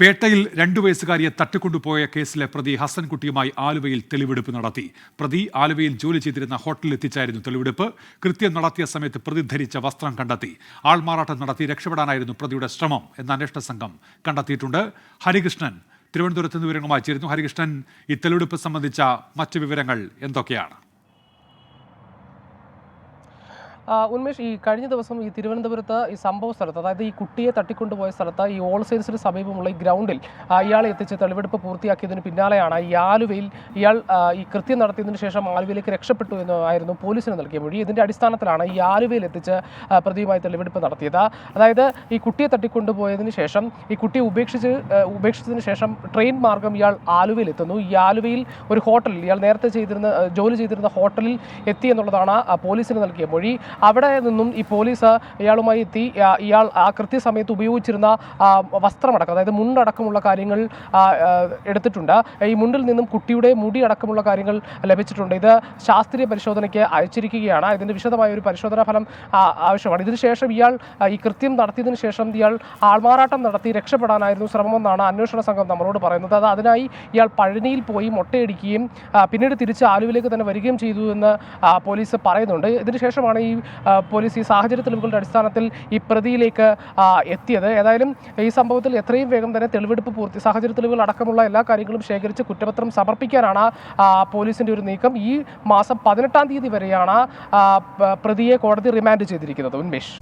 പേട്ടയിൽ രണ്ടു വയസ്സുകാരിയെ തട്ടിക്കൊണ്ടുപോയ കേസിലെ പ്രതി ഹസൻകുട്ടിയുമായി ആലുവയിൽ തെളിവെടുപ്പ് നടത്തി. പ്രതി ആലുവയിൽ ജോലി ചെയ്തിരുന്ന ഹോട്ടലിൽ എത്തിച്ചായിരുന്നു തെളിവെടുപ്പ്. കൃത്യം നടത്തിയ സമയത്ത് പ്രതി ധരിച്ച വസ്ത്രം കണ്ടെത്തി. ആൾമാറാട്ടം നടത്തി രക്ഷപ്പെടാനായിരുന്നു പ്രതിയുടെ ശ്രമം എന്ന അന്വേഷണ സംഘം കണ്ടെത്തിയിട്ടുണ്ട്. ഹരികൃഷ്ണൻ തിരുവനന്തപുരത്ത് നിന്ന് വിവരങ്ങളുമായി ചേരുന്നു. ഹരികൃഷ്ണൻ ഈ തെളിവെടുപ്പ് സംബന്ധിച്ച മറ്റു വിവരങ്ങൾ എന്തൊക്കെയാണ്? ഉന്മേഷ് ഈ കഴിഞ്ഞ ദിവസം ഈ തിരുവനന്തപുരത്ത് ഈ സംഭവ സ്ഥലത്ത് അതായത് ഈ കുട്ടിയെ തട്ടിക്കൊണ്ടുപോയ സ്ഥലത്ത് ഈ ഓൾ സെയിൽസിന് സമീപമുള്ള ഈ ഗ്രൗണ്ടിൽ ഇയാളെ എത്തിച്ച് തെളിവെടുപ്പ് പൂർത്തിയാക്കിയതിന് പിന്നാലെയാണ് ഈ ആലുവയിൽ ഇയാൾ ഈ കൃത്യം നടത്തിയതിനു ശേഷം ആലുവയിലേക്ക് രക്ഷപ്പെട്ടു എന്നായിരുന്നു പോലീസിന് നൽകിയ മൊഴി. ഇതിന്റെ അടിസ്ഥാനത്തിലാണ് ഈ ആലുവയിൽ എത്തിച്ച് പ്രതിയുമായി തെളിവെടുപ്പ് നടത്തിയത്. അതായത് ഈ കുട്ടിയെ തട്ടിക്കൊണ്ടുപോയതിന് ശേഷം ഈ കുട്ടിയെ ഉപേക്ഷിച്ച് ഉപേക്ഷിച്ചതിന് ശേഷം ട്രെയിൻ മാർഗം ഇയാൾ ആലുവയിൽ എത്തുന്നു ഈ ആലുവയിൽ ഒരു ഹോട്ടലിൽ ഇയാൾ നേരത്തെ ചെയ്തിരുന്ന ജോലി ചെയ്തിരുന്ന ഹോട്ടലിൽ എത്തി എന്നുള്ളതാണ് പോലീസിന് നൽകിയ മൊഴി. അവിടെ നിന്നും ഈ പോലീസ് ഇയാളുമായി എത്തി. ഇയാൾ ആ കൃത്യസമയത്ത് ഉപയോഗിച്ചിരുന്ന വസ്ത്രമടക്കം അതായത് മുണ്ടടക്കമുള്ള കാര്യങ്ങൾ എടുത്തിട്ടുണ്ട്. ഈ മുണ്ടിൽ നിന്നും കുട്ടിയുടെ മുടി അടക്കമുള്ള കാര്യങ്ങൾ ലഭിച്ചിട്ടുണ്ട്. ഇത് ശാസ്ത്രീയ പരിശോധനയ്ക്ക് അയച്ചിരിക്കുകയാണ്. ഇതിന്റെ വിശദമായ ഒരു പരിശോധനാ ഫലം ആവശ്യമാണ്. ഇതിനുശേഷം ഇയാൾ ഈ കൃത്യം നടത്തിയതിനു ശേഷം ഇയാൾ ആൾമാറാട്ടം നടത്തി രക്ഷപ്പെടാനായിരുന്നു ശ്രമമെന്നാണ് അന്വേഷണ സംഘം നമ്മളോട് പറയുന്നത്. അത് അതിനായി ഇയാൾ പഴനിയിൽ പോയി മൊട്ടയടിക്കുകയും പിന്നീട് തിരിച്ച് ആലുവിലേക്ക് തന്നെ വരികയും ചെയ്തു എന്ന് പോലീസ് പറയുന്നുണ്ട്. ഇതിനുശേഷമാണ് ഈ പോലീസ് ഈ സാഹചര്യ തെളിവുകളുടെ അടിസ്ഥാനത്തിൽ ഈ പ്രതിയിലേക്ക് എത്തിയത്. ഏതായാലും ഈ സംഭവത്തിൽ എത്രയും വേഗം തന്നെ തെളിവെടുപ്പ് പൂർത്തി സാഹചര്യ തെളിവുകൾ അടക്കമുള്ള എല്ലാ കാര്യങ്ങളും ശേഖരിച്ച് കുറ്റപത്രം സമർപ്പിക്കാനാണ് ആ, പോലീസിന്റെ ഒരു നീക്കം. ഈ മാസം പതിനെട്ടാം തീയതി വരെയാണ് പ്രതിയെ കോടതി റിമാൻഡ് ചെയ്തിരിക്കുന്നത്. ഉന്മേഷ്.